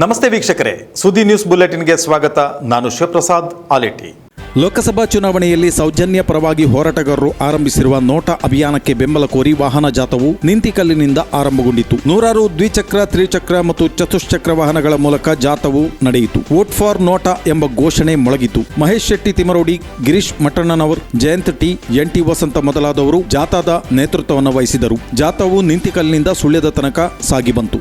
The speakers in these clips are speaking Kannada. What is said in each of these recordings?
ನಮಸ್ತೆ ವೀಕ್ಷಕರೇ, ಸುದ್ದಿ ನ್ಯೂಸ್ ಬುಲೆಟಿನ್ಗೆ ಸ್ವಾಗತ. ನಾನು ಶಿವಪ್ರಸಾದ್, ಆಲೇಟಿ. ಲೋಕಸಭಾ ಚುನಾವಣೆಯಲ್ಲಿ ಸೌಜನ್ಯ ಪರವಾಗಿ ಹೋರಾಟಗಾರರು ಆರಂಭಿಸಿರುವ ನೋಟಾ ಅಭಿಯಾನಕ್ಕೆ ಬೆಂಬಲ ಕೋರಿ ವಾಹನ ಜಾಥವು ನಿಂತಿಕಲ್ಲಿನಿಂದ ಆರಂಭಗೊಂಡಿತು ನೂರಾರು ದ್ವಿಚಕ್ರ, ತ್ರಿಚಕ್ರ ಮತ್ತು ಚತುಶ್ಚಕ್ರ ವಾಹನಗಳ ಮೂಲಕ ಜಾಥವು ನಡೆಯಿತು. ವೋಟ್ ಫಾರ್ ನೋಟಾ ಎಂಬ ಘೋಷಣೆ ಮೊಳಗಿತು Mahesh Shetty Timarodi Girish Mattannanavar, Jayant T, N T Vasanta ಮೊದಲಾದವರು ಜಾಥಾದ ನೇತೃತ್ವವನ್ನು ವಹಿಸಿದರು. ಜಾಥವು ನಿಂತಿಕಲ್ಲಿನಿಂದ ಸುಳ್ಯದ ತನಕ ಸಾಗಿ ಬಂತು.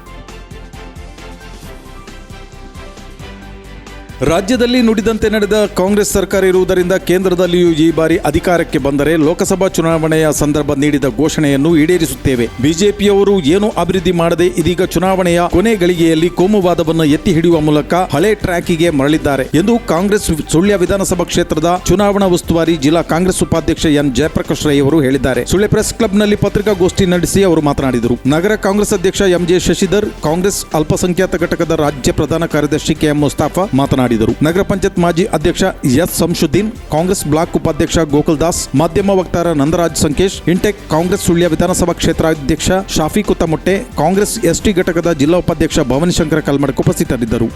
ರಾಜ್ಯದಲ್ಲಿ ನುಡಿದಂತೆ ನಡೆದ ಕಾಂಗ್ರೆಸ್ ಸರ್ಕಾರ ಇರುವುದರಿಂದ ಕೇಂದ್ರದಲ್ಲಿಯೂ ಈ ಬಾರಿ ಅಧಿಕಾರಕ್ಕೆ ಬಂದರೆ ಲೋಕಸಭಾ ಚುನಾವಣೆಯ ಸಂದರ್ಭ ನೀಡಿದ ಘೋಷಣೆಯನ್ನು ಈಡೇರಿಸುತ್ತೇವೆ. ಬಿಜೆಪಿಯವರು ಏನೂ ಅಭಿವೃದ್ಧಿ ಮಾಡದೆ ಇದೀಗ ಚುನಾವಣೆಯ ಕೊನೆ ಗಳಿಗೆಯಲ್ಲಿ ಕೋಮುವಾದವನ್ನು ಎತ್ತಿ ಹಿಡಿಯುವ ಮೂಲಕ ಹಳೆ ಟ್ರ್ಯಾಕಿಗೆ ಮರಳಿದ್ದಾರೆ ಎಂದು ಕಾಂಗ್ರೆಸ್ ಸುಳ್ಯ ವಿಧಾನಸಭಾ ಕ್ಷೇತ್ರದ ಚುನಾವಣಾ ಉಸ್ತುವಾರಿ ಜಿಲ್ಲಾ ಕಾಂಗ್ರೆಸ್ ಉಪಾಧ್ಯಕ್ಷ ಎನ್. ಜಯಪ್ರಕಾಶ್ ರೈ ಅವರು ಹೇಳಿದ್ದಾರೆ. ಸುಳ್ಯ ಪ್ರೆಸ್ ಕ್ಲಬ್ನಲ್ಲಿ ಪತ್ರಿಕಾಗೋಷ್ಠಿ ನಡೆಸಿ ಅವರು ಮಾತನಾಡಿದರು. ನಗರ ಕಾಂಗ್ರೆಸ್ ಅಧ್ಯಕ್ಷ ಎಂಜೆ ಶಶಿಧರ್, ಕಾಂಗ್ರೆಸ್ ಅಲ್ಪಸಂಖ್ಯಾತ ಘಟಕದ ರಾಜ್ಯ ಪ್ರಧಾನ ಕಾರ್ಯದರ್ಶಿ ಕೆಎಂ ಮುಸ್ತಾಫಾ ಮಾತನಾಡಿದರು. ನಗರ ಪಂಚಾಯತ್ ಮಾಜಿ ಅಧ್ಯಕ್ಷ ಎಸ್ ಸಂಶುದ್ದೀನ್ ಕಾಂಗ್ರೆಸ್ ಬ್ಲಾಕ್ ಉಪಾಧ್ಯಕ್ಷ ಗೋಕುಲ್ ದಾಸ್, ಮಾಧ್ಯಮ ವಕ್ತಾರ ನಂದರಾಜ್ ಸಂಕೇಶ್ ಇಂಟೆಕ್ ಕಾಂಗ್ರೆಸ್ ಸುಳ್ಯ ವಿಧಾನಸಭಾ ಕ್ಷೇತ್ರ ಅಧ್ಯಕ್ಷ ಶಾಫಿ ಕುತ್ತಮೊಟ್ಟೆ, ಕಾಂಗ್ರೆಸ್ ಎಸ್ಟಿ ಘಟಕದ ಜಿಲ್ಲಾ ಉಪಾಧ್ಯಕ್ಷ ಭವನಿಶಂಕರ ಕಲ್ಮಡಕ್ ಉಪಸ್ಥಿತರಿದ್ದರು.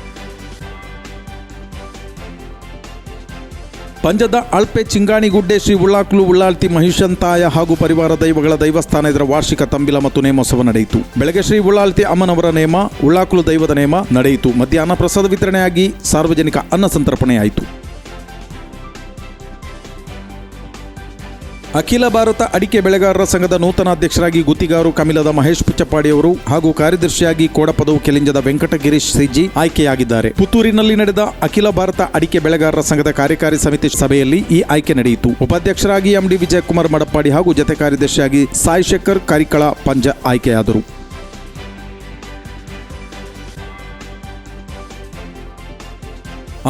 ಪಂಜದ ಅಳ್ಪೆ ಚಿಂಗಾಣಿಗುಡ್ಡೆ ಶ್ರೀ ಉಳ್ಳಾಕ್ಲು ಉಳ್ಳಾಳ್ತಿ ಮಹಿಷಂತಾಯ ಹಾಗೂ ಪರಿವಾರ ದೈವಗಳ ದೈವಸ್ಥಾನ ಇದರ ವಾರ್ಷಿಕ ತಂಬಿಲ ಮತ್ತು ನೇಮೋತ್ಸವ ನಡೆಯಿತು. ಬೆಳಗ್ಗೆ ಶ್ರೀ ಉಳ್ಳಾಳ್ತಿ ಅಮ್ಮನವರ ನೇಮ, ಉಳ್ಳಾಕ್ಲು ದೈವದ ನೇಮ ನಡೆಯಿತು. ಮಧ್ಯಾಹ್ನ ಪ್ರಸಾದ ವಿತರಣೆಯಾಗಿ ಸಾರ್ವಜನಿಕ ಅನ್ನ ಸಂತರ್ಪಣೆಯಾಯಿತು. ಅಖಿಲ ಭಾರತ ಅಡಿಕೆ ಬೆಳೆಗಾರರ ಸಂಘದ ನೂತನ ಅಧ್ಯಕ್ಷರಾಗಿ ಗುತ್ತಿಗಾರು ಕಮಿಲದ ಮಹೇಶ್ ಪುಚ್ಚಪ್ಪಾಡಿಯವರು ಹಾಗೂ ಕಾರ್ಯದರ್ಶಿಯಾಗಿ ಕೋಡಪದವು ಕೆಲಿಂಜದ ವೆಂಕಟಗಿರೀಶ್ ಸಿಜ್ಜಿ ಆಯ್ಕೆಯಾಗಿದ್ದಾರೆ. ಪುತ್ತೂರಿನಲ್ಲಿ ನಡೆದ ಅಖಿಲ ಭಾರತ ಅಡಿಕೆ ಬೆಳೆಗಾರರ ಸಂಘದ ಕಾರ್ಯಕಾರಿ ಸಮಿತಿ ಸಭೆಯಲ್ಲಿ ಈ ಆಯ್ಕೆ ನಡೆಯಿತು. ಉಪಾಧ್ಯಕ್ಷರಾಗಿ ಎಂಡಿ ವಿಜಯಕುಮಾರ್ ಮಡಪ್ಪಾಡಿ ಹಾಗೂ ಜತೆ ಕಾರ್ಯದರ್ಶಿಯಾಗಿ ಸಾಯಿಶೇಖರ್ ಕರಿಕಳ ಪಂಜ ಆಯ್ಕೆಯಾದರು.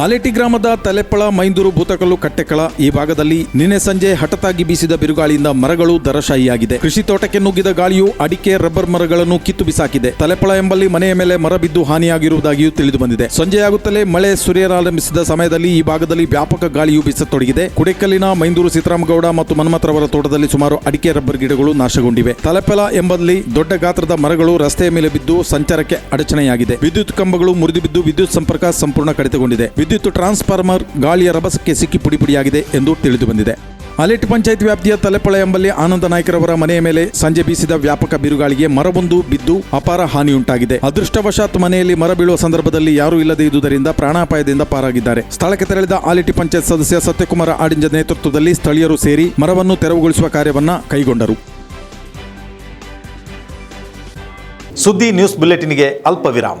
ಆಲೇಟಿ ಗ್ರಾಮದ ತಲೆಪ್ಪಳ, ಮೈಂದೂರು, ಭೂತಕಲ್ಲು, ಕಟ್ಟೆಕಳ ಈ ಭಾಗದಲ್ಲಿ ನಿನ್ನೆ ಸಂಜೆ ಹಠತಾಗಿ ಬೀಸಿದ ಬಿರುಗಾಳಿಯಿಂದ ಮರಗಳು ದರಶಾಹಿಯಾಗಿದೆ ಕೃಷಿ ತೋಟಕ್ಕೆ ನುಗ್ಗಿದ ಗಾಳಿಯು ಅಡಿಕೆ, ರಬ್ಬರ್ ಮರಗಳನ್ನು ಕಿತ್ತು ಬಿಸಾಕಿದೆ. ತಲೆಪ್ಪಳ ಎಂಬಲ್ಲಿ ಮನೆಯ ಮೇಲೆ ಮರ ಬಿದ್ದು ಹಾನಿಯಾಗಿರುವುದಾಗಿಯೂ ತಿಳಿದು ಬಂದಿದೆ ಸಂಜೆಯಾಗುತ್ತಲೇ ಮಳೆ ಸುರಿಯಲಾರಂಭಿಸಿದ ಸಮಯದಲ್ಲಿ ಈ ಭಾಗದಲ್ಲಿ ವ್ಯಾಪಕ ಗಾಳಿಯು ಬೀಸತೊಡಗಿದೆ. ಕುಡೆಕಲ್ಲಿನ ಮೈಂದೂರು ಸೀತಾರಾಮಗೌಡ ಮತ್ತು ಮನ್ಮಥರವರ ತೋಟದಲ್ಲಿ ಸುಮಾರು ಅಡಿಕೆ, ರಬ್ಬರ್ ಗಿಡಗಳು ನಾಶಗೊಂಡಿವೆ. ತಲೆಪ್ಪಳ ಎಂಬಲ್ಲಿ ದೊಡ್ಡ ಗಾತ್ರದ ಮರಗಳು ರಸ್ತೆಯ ಮೇಲೆ ಬಿದ್ದು ಸಂಚಾರಕ್ಕೆ ಅಡಚಣೆಯಾಗಿದೆ. ವಿದ್ಯುತ್ ಕಂಬಗಳು ಮುರಿದು ಬಿದ್ದು ವಿದ್ಯುತ್ ಸಂಪರ್ಕ ಸಂಪೂರ್ಣ ಕಡಿತಗೊಂಡಿದೆ. ವಿದ್ಯುತ್ ಟ್ರಾನ್ಸ್ಫಾರ್ಮರ್ ಗಾಳಿಯ ರಭಸಕ್ಕೆ ಸಿಕ್ಕಿ ಪುಡಿಪುಡಿಯಾಗಿದೆ ಎಂದು ತಿಳಿದು ಬಂದಿದೆ. ಅಲೆಟ್ ಪಂಚಾಯತ್ ವ್ಯಾಪ್ತಿಯ ತಲೆಪಳ ಎಂಬಲ್ಲಿ ಆನಂದ ನಾಯ್ಕರವರ ಮನೆಯ ಮೇಲೆ ಸಂಜೆ ಬೀಸಿದ ವ್ಯಾಪಕ ಬಿರುಗಾಳಿಗೆ ಮರವೊಂದು ಬಿದ್ದು ಅಪಾರ ಹಾನಿಯುಂಟಾಗಿದೆ. ಅದೃಷ್ಟವಶಾತ್ ಮನೆಯಲ್ಲಿ ಮರ ಬೀಳುವ ಸಂದರ್ಭದಲ್ಲಿ ಯಾರೂ ಇಲ್ಲದೇ ಇದ್ದುದರಿಂದ ಪ್ರಾಣಾಪಾಯದಿಂದ ಪಾರಾಗಿದ್ದಾರೆ. ಸ್ಥಳಕ್ಕೆ ತೆರಳಿದ ಆಲಿಟಿ ಪಂಚಾಯತ್ ಸದಸ್ಯ ಸತ್ಯಕುಮಾರ ಆಡಿಂಜ ನೇತೃತ್ವದಲ್ಲಿ ಸ್ಥಳೀಯರು ಸೇರಿ ಮರವನ್ನು ತೆರವುಗೊಳಿಸುವ ಕಾರ್ಯವನ್ನ ಕೈಗೊಂಡರು. ಸುದ್ದಿ ನ್ಯೂಸ್ ಬುಲೆಟಿನ್ಗೆ ಅಲ್ಪ ವಿರಾಮ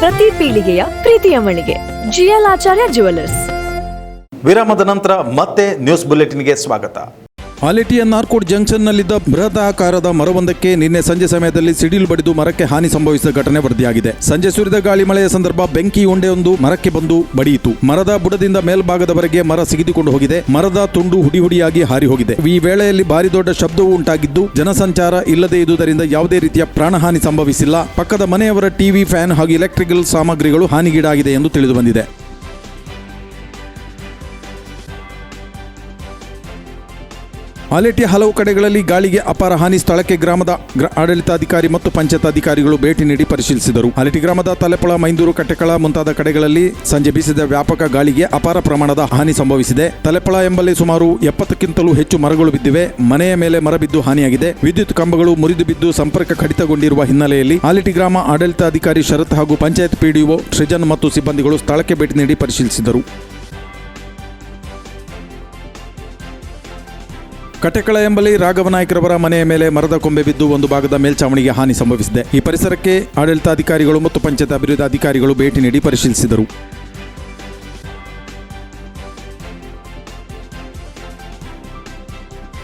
ಪ್ರತಿ ಪೀಳಿಗೆಯ ಪ್ರೀತಿಯ ಮಳಿಗೆ. ಜಿಎಲ್ ಆಚಾರ್ಯ ಜುವೆಲ್ಲರ್ಸ್ ವಿರಾಮದ ನಂತರ ಮತ್ತೆ ನ್ಯೂಸ್ ಬುಲೆಟಿನ್ಗೆ ಸ್ವಾಗತ. ಆಲೆಟಿಯ ನಾರ್ಕೋಟ್ ಜಂಕ್ಷನ್ನಲ್ಲಿದ್ದ ಬೃಹದಾಕಾರದ ಮರವೊಂದಕ್ಕೆ ನಿನ್ನೆ ಸಂಜೆ ಸಮಯದಲ್ಲಿ ಸಿಡಿಲು ಬಡಿದು ಮರಕ್ಕೆ ಹಾನಿ ಸಂಭವಿಸಿದ ಘಟನೆ ವರದಿಯಾಗಿದೆ. ಸಂಜೆ ಸುರಿದ ಗಾಳಿ ಮಳೆಯ ಸಂದರ್ಭ ಬೆಂಕಿ ಉಂಡೆಯೊಂದು ಮರಕ್ಕೆ ಬಂದು ಬಡಿಯಿತು. ಮರದ ಬುಡದಿಂದ ಮೇಲ್ಭಾಗದವರೆಗೆ ಮರ ಸಿಗಿದುಕೊಂಡು ಹೋಗಿದೆ. ಮರದ ತುಂಡು ಹುಡಿ ಹುಡಿಯಾಗಿ ಹಾರಿ ಹೋಗಿದೆ ಈ ವೇಳೆಯಲ್ಲಿ ಭಾರಿ ದೊಡ್ಡ ಶಬ್ದವು ಉಂಟಾಗಿದ್ದು, ಜನಸಂಚಾರ ಇಲ್ಲದೇ ಇದ್ದುದರಿಂದ ಯಾವುದೇ ರೀತಿಯ ಪ್ರಾಣಹಾನಿ ಸಂಭವಿಸಿಲ್ಲ. ಪಕ್ಕದ ಮನೆಯವರ ಟಿವಿ, ಫ್ಯಾನ್ ಹಾಗೂ ಎಲೆಕ್ಟ್ರಿಕಲ್ ಸಾಮಗ್ರಿಗಳು ಹಾನಿಗೀಡಾಗಿದೆ ಎಂದು ತಿಳಿದು ಬಂದಿದೆ. ಆಲೆಟಿಯ ಹಲವು ಕಡೆಗಳಲ್ಲಿ ಗಾಳಿಗೆ ಅಪಾರ ಹಾನಿ. ಸ್ಥಳಕ್ಕೆ ಗ್ರಾಮದ ಗ್ರ- ಆಡಳಿತಾಧಿಕಾರಿ ಮತ್ತು ಪಂಚಾಯತ್ ಅಧಿಕಾರಿಗಳು ಭೇಟಿ ನೀಡಿ ಪರಿಶೀಲಿಸಿದರು. ಅಲೆಟಿ ಗ್ರಾಮದ ತಲೆಪಳ, ಮೈಂದೂರು ಕಟ್ಟೆಕಳ ಮುಂತಾದ ಕಡೆಗಳಲ್ಲಿ ಸಂಜೆ ಬೀಸಿದ ವ್ಯಾಪಕ ಗಾಳಿಗೆ ಅಪಾರ ಪ್ರಮಾಣದ ಹಾನಿ ಸಂಭವಿಸಿದೆ. ತಲೆಪಳ ಎಂಬಲ್ಲಿ ಸುಮಾರು ಎಪ್ಪತ್ತಕ್ಕಿಂತಲೂ ಹೆಚ್ಚು ಮರಗಳು ಬಿದ್ದಿವೆ. ಮನೆಯ ಮೇಲೆ ಮರ ಬಿದ್ದು ಹಾನಿಯಾಗಿದೆ. ವಿದ್ಯುತ್ ಕಂಬಗಳು ಮುರಿದು ಬಿದ್ದು ಸಂಪರ್ಕ ಕಡಿತಗೊಂಡಿರುವ ಹಿನ್ನೆಲೆಯಲ್ಲಿ ಆಲೆಟಿ ಗ್ರಾಮ ಆಡಳಿತಾಧಿಕಾರಿ ಶರತ್ ಹಾಗೂ ಪಂಚಾಯತ್ ಪಿಡಿಒ ಸೃಜನ್ ಮತ್ತು ಸಿಬ್ಬಂದಿಗಳು ಸ್ಥಳಕ್ಕೆ ಭೇಟಿ ನೀಡಿ ಪರಿಶೀಲಿಸಿದರು. ಕಟೆಕಳ ಎಂಬಲ್ಲಿ ರಾಘವನಾಯಕರವರ ಮನೆಯ ಮೇಲೆ ಮರದ ಕೊಂಬೆ ಬಿದ್ದು ಒಂದು ಭಾಗದ ಮೇಲ್ಚಾವಣಿಗೆ ಹಾನಿ ಸಂಭವಿಸಿದೆ. ಈ ಪರಿಸರಕ್ಕೆ ಆಡಳಿತಾಧಿಕಾರಿಗಳು ಮತ್ತು ಪಂಚಾಯತ್ ಅಭಿವೃದ್ಧಿ ಅಧಿಕಾರಿಗಳು ಭೇಟಿ ನೀಡಿ ಪರಿಶೀಲಿಸಿದರು.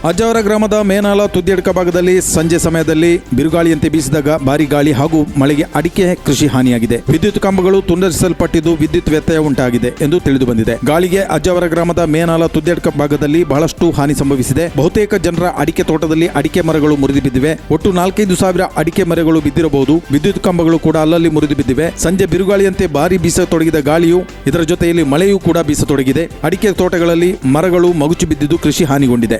ಅಜ್ಜಾವರ ಗ್ರಾಮದ ಮೇನಾಲ ತುದ್ದಿಯಡ್ಕ ಭಾಗದಲ್ಲಿ ಸಂಜೆ ಸಮಯದಲ್ಲಿ ಬಿರುಗಾಳಿಯಂತೆ ಬೀಸಿದಾಗ ಭಾರಿ ಗಾಳಿ ಹಾಗೂ ಮಳೆಗೆ ಅಡಿಕೆ ಕೃಷಿ ಹಾನಿಯಾಗಿದೆ. ವಿದ್ಯುತ್ ಕಂಬಗಳು ತುಂಡರಿಸಲ್ಪಟ್ಟಿದ್ದು ವಿದ್ಯುತ್ ವ್ಯತ್ಯಯ ಉಂಟಾಗಿದೆ ಎಂದು ತಿಳಿದು ಬಂದಿದೆ. ಗಾಳಿಗೆ ಅಜ್ಜಾವರ ಗ್ರಾಮದ ಮೇನಾಲ ತುದ್ದಿಯಡ್ಕ ಭಾಗದಲ್ಲಿ ಬಹಳಷ್ಟು ಹಾನಿ ಸಂಭವಿಸಿದೆ. ಬಹುತೇಕ ಜನರ ಅಡಿಕೆ ತೋಟದಲ್ಲಿ ಅಡಿಕೆ ಮರಗಳು ಮುರಿದು ಬಿದ್ದಿವೆ ಒಟ್ಟು ನಾಲ್ಕೈದು ಸಾವಿರ ಅಡಿಕೆ ಮರಗಳು ಬಿದ್ದಿರಬಹುದು. ವಿದ್ಯುತ್ ಕಂಬಗಳು ಕೂಡ ಅಲ್ಲಲ್ಲಿ ಮುರಿದು ಬಿದ್ದಿವೆ ಸಂಜೆ ಬಿರುಗಾಳಿಯಂತೆ ಭಾರಿ ಬೀಸತೊಡಗಿದ ಗಾಳಿಯು ಇದರ ಜೊತೆಯಲ್ಲಿ ಮಳೆಯೂ ಕೂಡ ಬೀಸತೊಡಗಿದೆ. ಅಡಿಕೆ ತೋಟಗಳಲ್ಲಿ ಮರಗಳು ಮಗುಚು ಬಿದ್ದಿದ್ದು ಕೃಷಿ ಹಾನಿಗೊಂಡಿದೆ.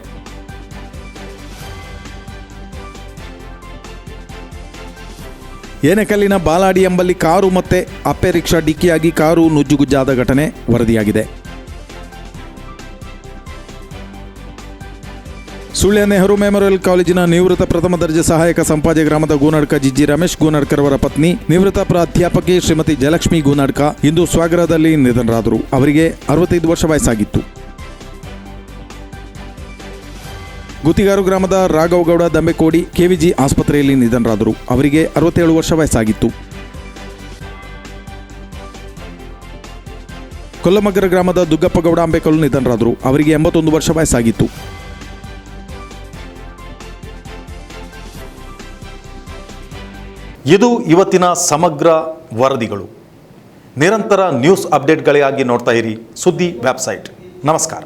ಏನೆಕಲ್ಲಿನ ಬಾಲಾಡಿ ಎಂಬಲ್ಲಿ ಕಾರು ಮತ್ತೆ ಅಪ್ಪೆ ರಿಕ್ಷಾ ಡಿಕ್ಕಿಯಾಗಿ ಕಾರು ನುಜ್ಜುಗುಜ್ಜಾದ ಘಟನೆ ವರದಿಯಾಗಿದೆ. ಸುಳ್ಯ ನೆಹರು ಮೆಮೋರಿಯಲ್ ಕಾಲೇಜಿನ ನಿವೃತ್ತ ಪ್ರಥಮ ದರ್ಜೆ ಸಹಾಯಕ ಸಂಪಾಜೆ ಗ್ರಾಮದ ಗೂನಾಡ್ಕ ಜಿಜಿ ರಮೇಶ್ ಗೂನಾಡ್ಕರ್ ಅವರ ಪತ್ನಿ, ನಿವೃತ್ತ ಪ್ರಾಧ್ಯಾಪಕಿ ಶ್ರೀಮತಿ ಜಯಲಕ್ಷ್ಮಿ ಗೂನಾಡ್ಕ ಇಂದು ಸ್ವಾಗರದಲ್ಲಿ ನಿಧನರಾದರು. ಅವರಿಗೆ ಅರವತ್ತೈದು ವರ್ಷ ವಯಸ್ಸಾಗಿತ್ತು. ಗುತ್ತಿಗಾರು ಗ್ರಾಮದ ರಾಘವಗೌಡ ದಂಬೆಕೋಡಿ ಕೆವಿಜಿ ಆಸ್ಪತ್ರೆಯಲ್ಲಿ ನಿಧನರಾದರು. ಅವರಿಗೆ ಅರವತ್ತೇಳು ವರ್ಷ ವಯಸ್ಸಾಗಿತ್ತು. ಕೊಲ್ಲಮಗ್ಗರ ಗ್ರಾಮದ ದುಗ್ಗಪ್ಪಗೌಡ ಅಂಬೇಕಲ್ಲು ನಿಧನರಾದರು. ಅವರಿಗೆ ಎಂಬತ್ತೊಂದು ವರ್ಷ ವಯಸ್ಸಾಗಿತ್ತು. ಇದು ಇವತ್ತಿನ ಸಮಗ್ರ ವರದಿಗಳು. ನಿರಂತರ ನ್ಯೂಸ್ ಅಪ್ಡೇಟ್ಗಳಿಗಾಗಿ ನೋಡ್ತಾ ಇರಿ ಸುದ್ದಿ ವೆಬ್ಸೈಟ್. ನಮಸ್ಕಾರ.